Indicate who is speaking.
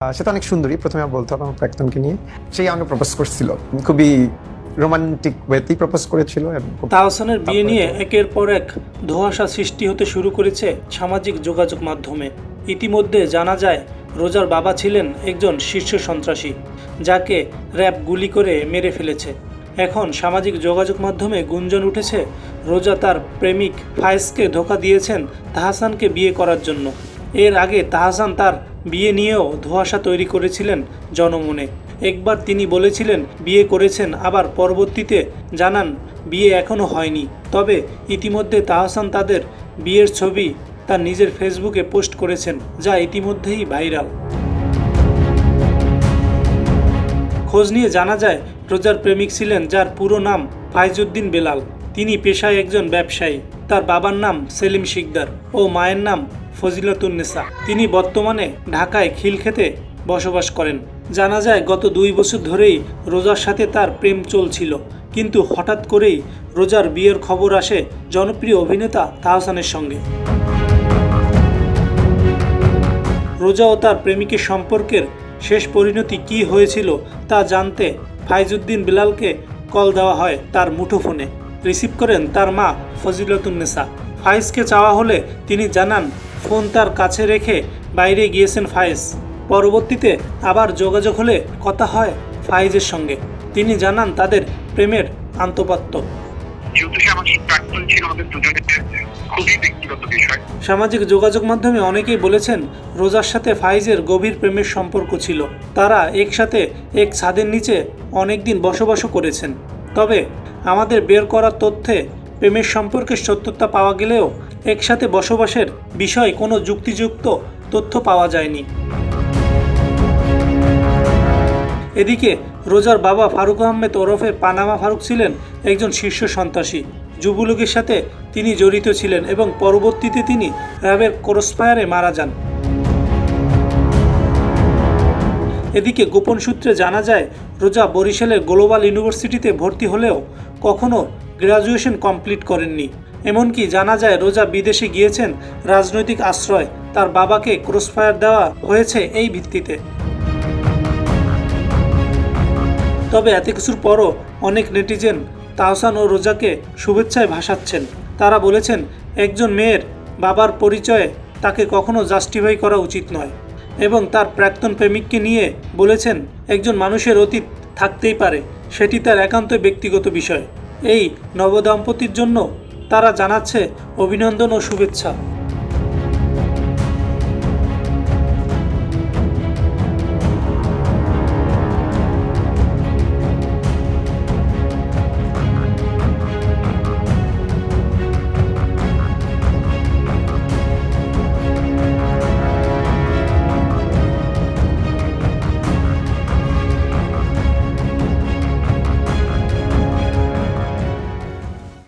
Speaker 1: আহ, সে তো অনেক সুন্দরী। প্রথমে বলতে হবে আমার প্রাক্তনকে নিয়ে। সেই আমাকে প্রপোজ করছিল। খুবই রোমান্টিক ওয়েতেই প্রপোজ করেছিল এবং
Speaker 2: তাহসানের বিয়ে নিয়ে একের পর এক ধোঁয়াশা সৃষ্টি হতে শুরু করেছে সামাজিক যোগাযোগ মাধ্যমে। ইতিমধ্যে জানা যায় রোজার বাবা ছিলেন একজন শীর্ষ সন্ত্রাসী যাকে র্যাব গুলি করে মেরে ফেলেছে। এখন সামাজিক যোগাযোগ মাধ্যমে গুঞ্জন উঠেছে রোজা তার প্রেমিক ফায়েজকে ধোকা দিয়েছেন তাহসানকে বিয়ে করার জন্য। এর আগে তাহসান তার বিয়ে নিয়েও ধোঁয়াশা তৈরি করেছিলেন জনমনে। একবার তিনি বলেছিলেন, বিয়ে করেছেন, আবার পরবর্তীতে জানান, বিয়ে এখনও হয়নি। তবে ইতিমধ্যে তাহসান তাদের বিয়ের ছবি তার নিজের ফেসবুকে পোস্ট করেছেন, যা ইতিমধ্যেই ভাইরাল। খোঁজ নিয়ে জানা যায় রোজার প্রেমিক ছিলেন, যার পুরো নাম ফাইজুদ্দিন বেলাল। তিনি পেশায় একজন ব্যবসায়ী। তার বাবার নাম সেলিম শিকদার ও মায়ের নাম ফজিলাতুন্নেসা তিনি বর্তমানে ঢাকায় খিলক্ষেতে বসবাস করেন। জানা যায়, গত দুই বছর ধরেই রোজার সাথে তার প্রেম চলছিল। কিন্তু হঠাৎ করেই রোজার বিয়ের খবর আসে জনপ্রিয় অভিনেতা তাহসানের সঙ্গে। রোজা ও তার প্রেমিকের সম্পর্কের শেষ পরিণতি কী হয়েছিল তা জানতে ফাইজুদ্দিন বিলালকে কল দেওয়া হয় তার মুঠোফোনে। রিসিভ করেন তার মা ফজিলতুন্নেসা ফাইজকে চাওয়া হলে তিনি জানান ফোন তার কাছে রেখে বাইরে গিয়েছেন ফাইজ পরবর্তীতে আবার যোগাযোগ হলে কথা হয় ফাইজের সঙ্গে। তিনি জানান তাদের প্রেমের আন্তপাত্য। সামাজিক যোগাযোগ মাধ্যমে অনেকেই বলেছেন রোজার সাথে ফাইজের গভীর প্রেমের সম্পর্ক ছিল। তারা একসাথে এক ছাদের নিচে অনেক দিন বসবাসও করেছেন। তবে আমাদের বের করা তথ্যে প্রেমের সম্পর্কের সত্যতা পাওয়া গেলেও একসাথে বসবাসের বিষয় কোনো যুক্তিযুক্ত তথ্য পাওয়া যায়নি। এদিকে রোজার বাবা ফারুক আহমেদ ওরফে পানামা ফারুক ছিলেন একজন শীর্ষ সন্ত্রাসী। যুবলীগের সাথে তিনি জড়িত ছিলেন এবং পরবর্তীতে তিনি র্যাবের ক্রসফায়ারে মারা যান। এদিকে গোপন সূত্রে জানা যায়, রোজা বরিশালের গ্লোবাল ইউনিভার্সিটিতে ভর্তি হলেও কখনো গ্রাজুয়েশন কমপ্লিট করেননি। এমনকি জানা যায়, রোজা বিদেশে গিয়েছেন রাজনৈতিক আশ্রয় তার বাবাকে ক্রসফায়ার দেওয়া হয়েছে এই ভিত্তিতে। তবে এত কিছুর পরও অনেক নেটিজেন তাহসান ও রোজাকে শুভেচ্ছায় ভাসাচ্ছেন। তারা বলেছেন, একজন মেয়ের বাবার পরিচয়ে তাকে কখনো জাস্টিফাই করা উচিত নয়। এবং তার প্রাক্তন প্রেমিককে নিয়ে বলেছেন, একজন মানুষের অতীত থাকতেই পারে। সেটি তার একান্ত ব্যক্তিগত বিষয়। এই নবদম্পতির জন্য তারা জানাচ্ছে অভিনন্দন ও শুভেচ্ছা।